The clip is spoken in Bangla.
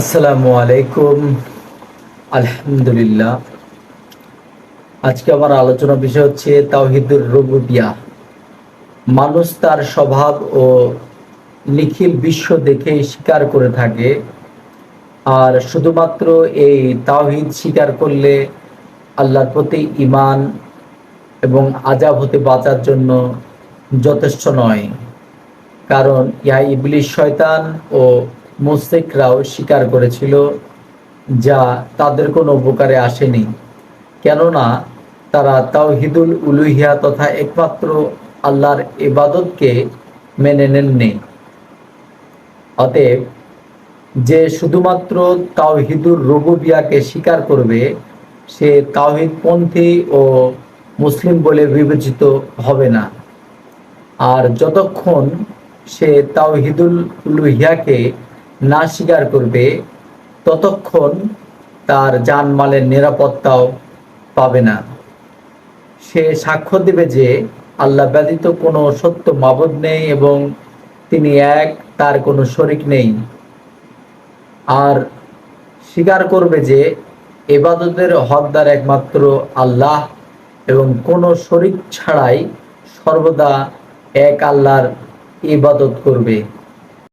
আসসালামু আলাইকুম। আলহামদুলিল্লাহ। আজকে আমার আলোচনা বিষয় হচ্ছে তাওহিদুর রুবুবিয়া। মানুষ তার স্বভাব ও নিখিল বিশ্ব দেখেই স্বীকার করে থাকে। আর শুধুমাত্র এই তাওহিদ স্বীকার করলে আল্লাহর প্রতি ইমান এবং আজাব হতে বাঁচার জন্য যথেষ্ট নয়। কারণ ইহা ইবলিশ শয়তান ও মুসিকরাও স্বীকার করেছিল যা তাদের কোনো উপকারে আসেনি। কেননা তারা তাওহিদুল উলুহিয়া তথা একমাত্র আল্লাহর ইবাদতকে মেনে নেননি। অতএব যে শুধুমাত্র তাওহিদুর রুবুবিয়াকে স্বীকার করবে, সে তাওহিদপন্থী ও মুসলিম বলে বিবেচিত হবে না। আর যতক্ষণ সে তাওহিদুল উলুহিয়াকে না স্বীকার করবে, ততক্ষণ তার জানমালের নিরাপত্তাও পাবে না। সে সাক্ষ্য দেবে যে আল্লাহ ব্যতীত কোনো সত্য মাবদ নেই এবং তিনি এক, তার কোনো শরিক নেই। আর স্বীকার করবে যে এবাদতের হকদার একমাত্র আল্লাহ এবং কোনো শরিক ছাড়াই সর্বদা এক আল্লাহর ইবাদত করবে।